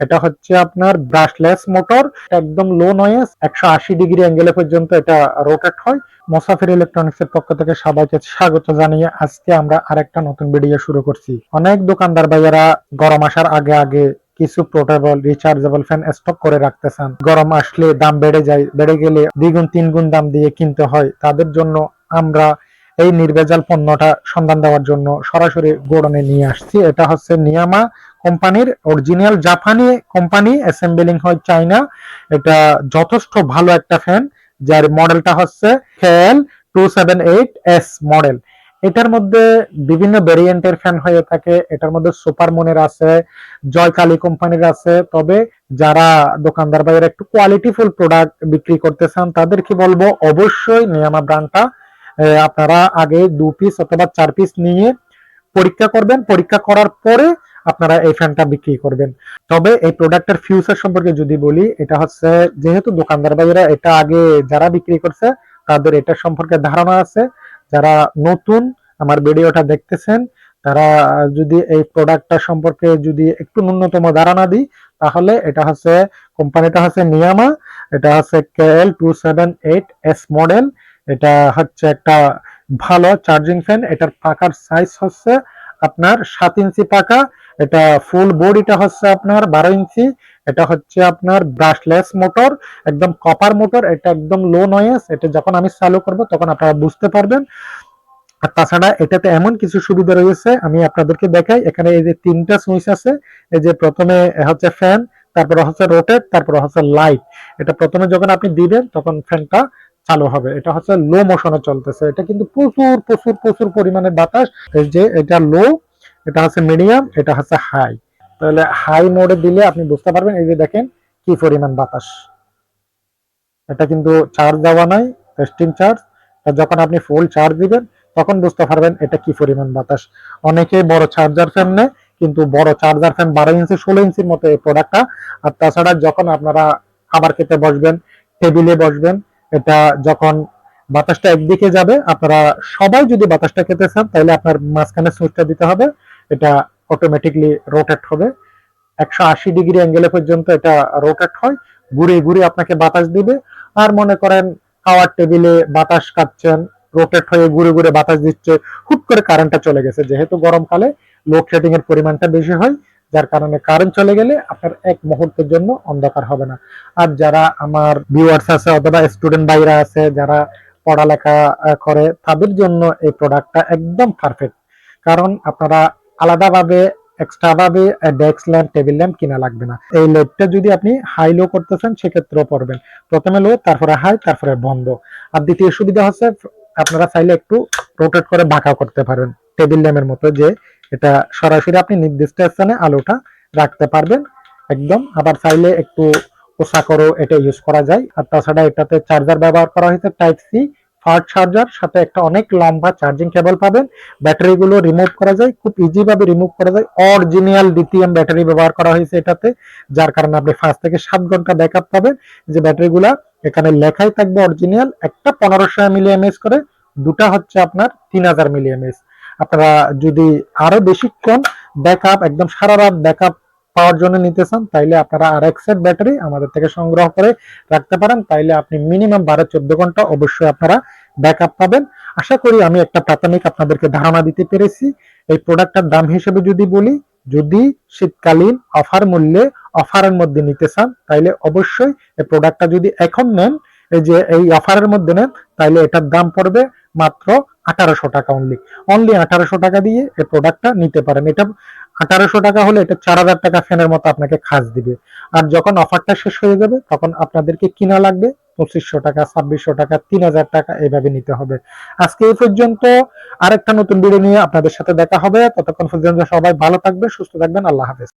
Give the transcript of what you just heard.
এটা হচ্ছে আপনার ব্রাশলেস মোটর একদম লো নয়েস একশো আশি ডিগ্রি অ্যাঙ্গেলে পর্যন্ত এটা রোটেট হয়। মোসাফির ইলেকট্রনিক্স এর পক্ষ থেকে সবাইকে স্বাগত জানিয়ে আজকে আমরা আরেকটা নতুন ভিডিও শুরু করছি। অনেক দোকানদার ভাইয়ারা গরম আসার আগে আগে কিছু পোর্টেবল রিচার্জেবল ফ্যান স্টক করে রাখতে চান গরম আসলে দাম বেড়ে যায়, বেড়ে গেলে দ্বিগুণ, তিনগুণ দাম দিয়ে কিনতে হয়। তাদের জন্য আমরা এই নির্ভেজাল পণ্যটা সন্ধান দেওয়ার জন্য সরাসরি গোডনে নিয়ে আসছি। এটা হচ্ছে নিয়ামা কোম্পানির অরিজিনাল জাপানি কোম্পানি অ্যাসেম্বলিং হয় চাইনা এটা যথেষ্ট ভালো একটা ফ্যান যার মডেলটা হচ্ছে K L two seven eight S model এটার মধ্যে বিভিন্ন ভেরিয়েন্টের ফ্যান হয়ে থাকে। এটার মধ্যে সুপার মুনের আছে জয়কালী কোম্পানির আছে। তবে যারা দোকানদার বাইরে একটু কোয়ালিটিফুল প্রোডাক্ট বিক্রি করতে চান, তাদের কি বলব? অবশ্যই নিয়ামা ব্র্যান্ডটা আপনারা আগে দু পিস অথবা চার পিস নিয়ে পরীক্ষা করবেন। পরীক্ষা করার পরে আপনারা এই ফ্যানটা বিক্রি করবেন। তবে এই প্রোডাক্টের ফিউচার সম্পর্কে যদি বলি, এটা হচ্ছে যেহেতু দোকানদার ভাইয়েরা এটা আগে যারা বিক্রি করছে, তাদের এটা সম্পর্কে ধারণা আছে। যারা নতুন আমার ভিডিওটা দেখতেছেন, তারা যদি এই প্রোডাক্টটা সম্পর্কে যদি একটু ন্যূনতম ধারণা দিই, তাহলে এটা হচ্ছে কোম্পানিটা হচ্ছে নিয়ামা এটা হচ্ছে K L two seven eight S model এটা হচ্ছে একটা ভালো চার্জিং ফ্যান এটার পাকার সাইজ হচ্ছে আপনার সাত ইঞ্চি পাকা, এটা ফুল বডিটা হচ্ছে আপনার বারো ইঞ্চি, এটা হচ্ছে আপনার ব্রাশলেস মোটর একদম কপার মোটর এটা একদম লো নয়েস এটা যখন আমি চালু করব তখন আপনারা বুঝতে পারবেন। আর তাছাড়া এটাতে এমন কিছু সুবিধা রয়েছে, আমি আপনাদেরকে দেখাই, এখানে এই যে তিনটা সুইচ আছে, এই যে প্রথমে হচ্ছে ফ্যান তারপরে হচ্ছে রোটেট তারপরে হচ্ছে লাইট এটা প্রথমে যখন আপনি দিবেন তখন ফ্যানটা চালু হবে। এটা হচ্ছে লো মোশনে চলতেছে। এটা কিন্তু প্রচুর প্রচুর প্রচুর পরিমাণে বাতাস। যে এটা লো এটা হচ্ছে মিডিয়াম এটা হচ্ছে হাই তাহলে হাই মোডে দিলে আপনি বুঝতে পারবেন, এই যে দেখেন কি পরিমাণ বাতাস। এটা কিন্তু চার্জ দেওয়া নাই টেস্টিং চার্জ যখন আপনি ফুল চার্জ দিবেন, তখন বুঝতে পারবেন এটা কি পরিমাণ বাতাস। অনেকে বড় চার্জার ফ্যান নেয়, কিন্তু বড় চার্জার ফ্যান বারো ইঞ্চি, ষোলো ইঞ্চির মতো এই প্রোডাক্টটা আর তাছাড়া যখন আপনারা খাবার খেতে বসবেন টেবিলে বসবেন এটা যখন বাতাসটা একদিকে যাবে, আপনারা সবাই যদি বাতাসটা খেতে চান, তাহলে আপনার মাঝখানে সুইচটা দিতে হবে। এটা অটোমেটিকলি রোটেট হবে। একশো আশি ডিগ্রি অ্যাঙ্গেলে পর্যন্ত এটা রোটেট হয়। ঘুরে ঘুরে আপনাকে বাতাস দিবে। আর মনে করেন, খাওয়ার টেবিলে বাতাস কাটছেন রোটেট হয়ে ঘুরে ঘুরে বাতাস দিচ্ছে, হুট করে কারেন্টটা চলে গেছে। যেহেতু গরমকালে লোডশেডিং এর পরিমাণটা বেশি হয় যার কারণে কারেন্ট চলে গেলে আপনার এক মুহূর্তের জন্য অন্ধকার হবে না। আর যারা আমার ভিউয়ার্স আছে অথবা স্টুডেন্ট ভাইরা আছে, যারা পড়ালেখা করে, তাদের জন্য এই প্রোডাক্টটা একদম পারফেক্ট কারণ আপনারা আলাদাভাবে এক্সট্রা ভাবে ডেস্ক ল্যাম্প টেবিল ল্যাম্প কিনা লাগবে না। এই লোডটা যদি আপনি হাই লো করতেছেন, সেক্ষেত্রেও পড়বেন। প্রথমে লো তারপরে হাই তারপরে বন্ধ। আর দ্বিতীয় সুবিধা হচ্ছে, আপনারা চাইলে একটু রোটেট করে বাঁকা করতে পারেন। টেবিল ল্যাম্পের মতো যে এটা সরাসরি আপনি নির্দিষ্ট স্থানে আলোটা রাখতে পারবেন। একদম, আবার চাইলে একটু পোশাক করো এটা ইউজ করা যায়। আর তাছাড়া এটাতে চার্জার ব্যবহার করা হয়েছে টাইপ সি ফাস্ট চার্জার সাথে একটা অনেক লম্বা চার্জিং কেবল পাবেন। ব্যাটারি গুলো রিমুভ করা যায়, খুব ইজি ভাবে রিমুভ করা যায়। অরিজিনাল লিথিয়াম ব্যাটারি ব্যবহার করা হয়েছে এটাতে, যার কারণে আপনি পাঁচ থেকে সাত ঘণ্টা ব্যাকআপ পাবেন। যে ব্যাটারি গুলা, এখানে লেখাই থাকবে অরিজিনাল একটা পনেরোশো মিলি এমএস করে, দুটা হচ্ছে আপনার তিন হাজার মিলি এমএস আপনারা যদি আরও বেশিক্ষণ ব্যাকআপ একদম সারা রাত ব্যাকআপ পাওয়ার জন্য নিতে চান, তাইলে আপনারা আর এক সেট ব্যাটারি আমাদের থেকে সংগ্রহ করে রাখতে পারেন। তাইলে আপনি মিনিমাম বারো চোদ্দ ঘণ্টা অবশ্যই আপনারা ব্যাকআপ পাবেন। আশা করি আমি একটা প্রাথমিক আপনাদেরকে ধারণা দিতে পেরেছি। এই প্রোডাক্টটার দাম হিসেবে যদি বলি, যদি শীতকালীন অফার মূল্যে অফারের মধ্যে নিতে চান, তাইলে অবশ্যই এই প্রোডাক্টটা যদি এখন নেন, এই যে এই অফারের মধ্যে নেন, তাইলে এটার দাম পড়বে মাত্র আঠারোশো টাকা অনলি অনলি আঠারোশো টাকা দিয়ে এই প্রোডাক্টটা নিতে পারেন। এটা আঠারোশো টাকা হলে এটা চার হাজার টাকা ফ্যানের মতো আপনাকে খাস দিবে। আর যখন অফারটা শেষ হয়ে যাবে, তখন আপনাদেরকে কিনা লাগবে পঁচিশশো টাকা, ছাব্বিশশো টাকা, তিন হাজার টাকা এইভাবে নিতে হবে। আজকে এই পর্যন্ত। আরেকটা নতুন ভিডিও নিয়ে আপনাদের সাথে দেখা হবে। ততক্ষণ পর্যন্ত সবাই ভালো থাকবে সুস্থ থাকবেন। আল্লাহ হাফেজ।